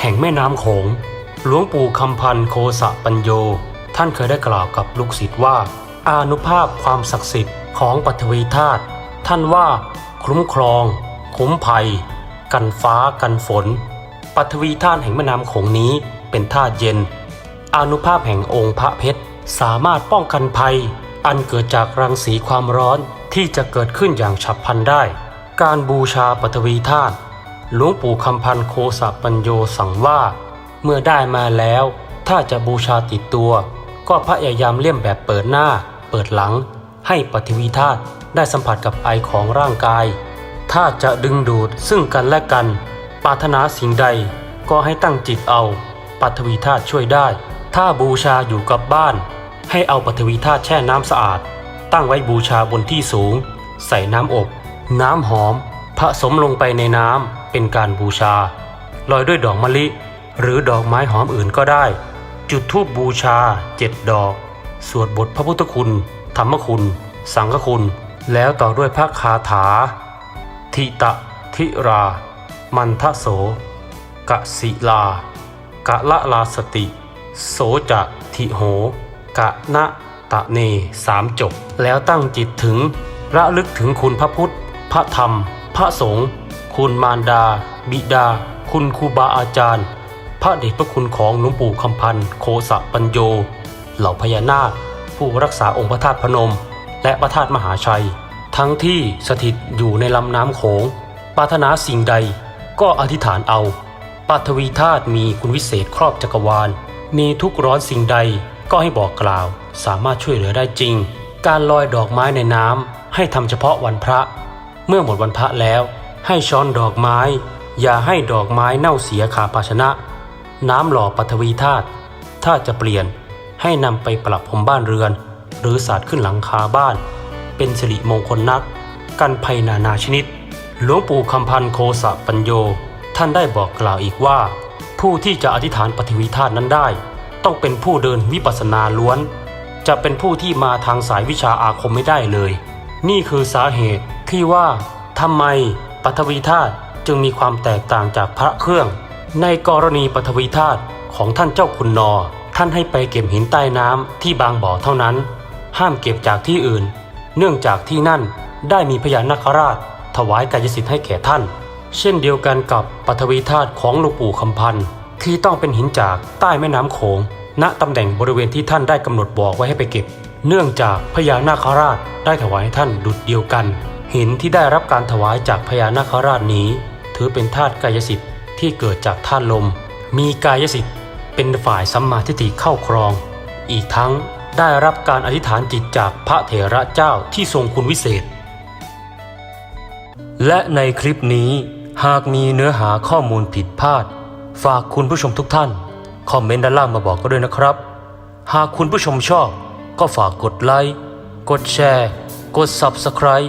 แห่งแม่น้ำโขง หลวงปู่คำพันธ์โคสะปัญโย ท่านเคยได้กล่าวกับลูกศิษย์ว่า อานุภาพความศักดิ์สิทธิ์ของปฐวีธาตุท่านว่าคุ้มครอง คุ้มภัย กันฟ้ากันฝนปฐวีธาตุแห่งแม่น้ำโขงนี้เป็นธาตุเย็น อานุภาพแห่งองค์พระเพชรสามารถป้องกันภัย อันเกิดจากรังสีความร้อนที่จะเกิดขึ้นอย่างฉับพลันได้ การบูชาปฐวีธาตุ หลวงปู่คำพันโคสะปัญโยสั่งว่า เมื่อได้มาแล้ว ถ้าจะบูชาติดตัว ก็พยายามเลี่ยมแบบเปิดหน้า เปิดหลัง ให้ปฐวีธาตุได้สัมผัสกับไอของร่างกาย ถ้าจะดึงดูดซึ่งกันและกัน ปรารถนาสิ่งใดก็ให้ตั้งจิตเอาปัทวีธาตุช่วยได้ ถ้าบูชาอยู่กับบ้าน ให้เอาปัทวีธาตุแช่น้ำสะอาด ตั้งไว้บูชาบนที่สูง ใส่น้ำอบ น้ำหอม ผสมลงไปในน้ำ เป็นการบูชา ลอยด้วยดอกมะลิ หรือดอกไม้หอมอื่นก็ได้ จุดธูปบูชาเจ็ดดอก สวดบทพระพุทธคุณ ธรรมคุณ สังฆคุณ แล้วต่อด้วยพระคาถา ทิตะทิรา มันทะโส กะศิลา กะละลาสติ โสจะทิโห กะนะตะเนสามจบ แล้วตั้งจิตถึงระลึกถึงคุณพระพุทธ พระธรรม พระสงฆ์ คุณมารดา บิดา คุณครูบาอาจารย์ พระเดชพระคุณของหลวงปู่คำพันธ์โคสะปัญโย เหล่าพญานาค ผู้รักษาองค์พระธาตุพนม และพระธาตุมหาชัย ทั้งที่สถิตอยู่ในลำน้ำโขงปรารถนาสิ่งใดก็อธิษฐานเอาปัทวีธาตุมีคุณวิเศษครอบจักรวาล มีทุกข์ร้อนสิ่งใดก็ให้บอกกล่าว สามารถช่วยเหลือได้จริง การลอยดอกไม้ในน้ำให้ทำเฉพาะวันพระ เมื่อหมดวันพระแล้ว ให้ช้อนดอกไม้ อย่าให้ดอกไม้เน่าเสียขาภาชนะ น้ำหล่อปฐวีธาตุถ้าจะเปลี่ยนให้นำไปปรับผมบ้านเรือน หรือสาดขึ้นหลังคาบ้าน เป็นสิริมงคลนัก กันภัยนานาชนิด หลวงปู่คำพันโคสะปัญโย ท่านได้บอกกล่าวอีกว่า ผู้ที่จะอธิษฐานปฐวีธาตุนั้นได้ ต้องเป็นผู้เดินวิปัสสนาล้วน จะเป็นผู้ที่มาทางสายวิชาอาคมไม่ได้เลย นี่คือสาเหตุที่ว่าทำไม ปฐวีธาตุจึงมีความแตกต่างจากพระเครื่อง ในกรณีปฐวีธาตุของท่านเจ้าคุณนอ ท่านให้ไปเก็บหินใต้น้ำที่บางบ่อเท่านั้น ห้ามเก็บจากที่อื่น เนื่องจากที่นั่นได้มีพญานาคราช ถวายกายสิทธิ์ให้แก่ท่าน เช่นเดียวกันกับปฐวีธาตุของหลวงปู่คำพันธ์ที่ต้องเป็นหินจากใต้แม่น้ำโขงณตำแหน่งบริเวณที่ท่านได้กำหนดบอกไว้ให้ไปเก็บ เนื่องจากพญานาคราชได้ถวายให้ท่านดุจเดียวกัน หินที่ได้รับการถวายจากพญานาคราชนี้ ถือเป็นธาตุกายสิทธิ์ที่เกิดจากธาตุลม มีกายสิทธิ์เป็นฝ่ายสัมมาทิฏฐิเข้าครอง อีกทั้งได้รับการอธิษฐานจิตจากพระเถระเจ้าที่ทรงคุณวิเศษ และในคลิปนี้หากมีเนื้อหาข้อมูลผิดพลาด ฝากคุณผู้ชมทุกท่าน คอมเมนต์ด้านล่างมาบอกก็ด้วยนะครับ หากคุณผู้ชมชอบ ก็ฝากกดไลค์ กดแชร์ กด Subscribe